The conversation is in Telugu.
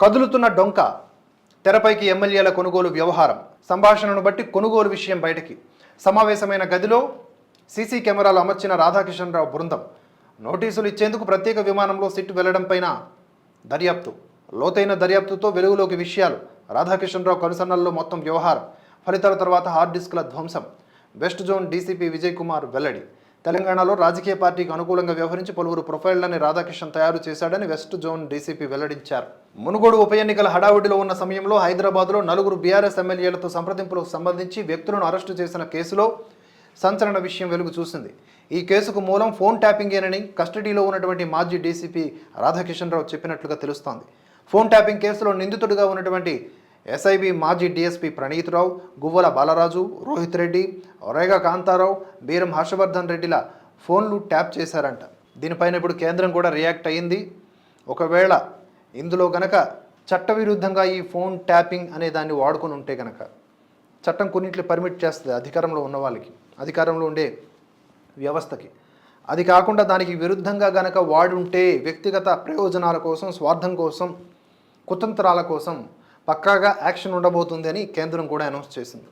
కదులుతున్న డొంక తెరపైకి ఎమ్మెల్యేల కొనుగోలు వ్యవహారం సంభాషణను బట్టి కొనుగోలు విషయం బయటికి. సమావేశమైన గదిలో సీసీ కెమెరాలు అమర్చిన రాధాకిషన్ రావు బృందం. నోటీసులు ఇచ్చేందుకు ప్రత్యేక విమానంలో సిట్ వెళ్ళడంపైన దర్యాప్తు. లోతైన దర్యాప్తుతో వెలుగులోకి విషయాలు. రాధాకిషన్రావు కనుసన్నల్లో మొత్తం వ్యవహారం. ఫలితాల తర్వాత హార్డ్ డిస్క్ల ధ్వంసం. West zone DCP Vijay Kumar వెల్లడి. తెలంగాణలో రాజకీయ పార్టీకి అనుకూలంగా వ్యవహరించి పలువురు ప్రొఫైళ్ళని రాధాకిషన్ తయారు చేశాడని వెస్ట్ జోన్ డీసీపీ వెల్లడించారు. మునుగోడు ఉప ఎన్నికల హడావుడిలో ఉన్న సమయంలో హైదరాబాద్లో నలుగురు బీఆర్ఎస్ ఎమ్మెల్యేలతో సంప్రదింపులకు సంబంధించి వ్యక్తులను అరెస్టు చేసిన కేసులో సంచలన విషయం వెలుగు చూసింది. ఈ కేసుకు మూలం ఫోన్ ట్యాపింగేనని కస్టడీలో ఉన్నటువంటి మాజీ డీసీపీ రాధాకిషన్ రావు చెప్పినట్లుగా తెలుస్తోంది. ఫోన్ ట్యాపింగ్ కేసులో నిందితుడిగా ఉన్నటువంటి ఎస్ఐబి మాజీ డీఎస్పీ ప్రణీత్రావు గువ్వల బాలరాజు రోహిత్ రెడ్డి రేగ కాంతారావు బీరం హర్షవర్ధన్ రెడ్డిల ఫోన్లు ట్యాప్ చేశారంట. దీనిపైన ఇప్పుడు కేంద్రం కూడా రియాక్ట్ అయ్యింది. ఒకవేళ ఇందులో గనక చట్టవిరుద్ధంగా ఈ ఫోన్ ట్యాపింగ్ అనే దాన్ని వాడుకొని ఉంటే గనక చట్టం కొన్నింటిని పర్మిట్ చేస్తుంది అధికారంలో ఉన్న వాళ్ళకి అధికారంలో ఉండే వ్యవస్థకి. అది కాకుండా దానికి విరుద్ధంగా గనక వాడుంటే వ్యక్తిగత ప్రయోజనాల కోసం స్వార్థం కోసం కుతంత్రాల కోసం పక్కాగా యాక్షన్ ఉండబోతుంది అని కేంద్రం కూడా అనౌన్స్ చేసింది.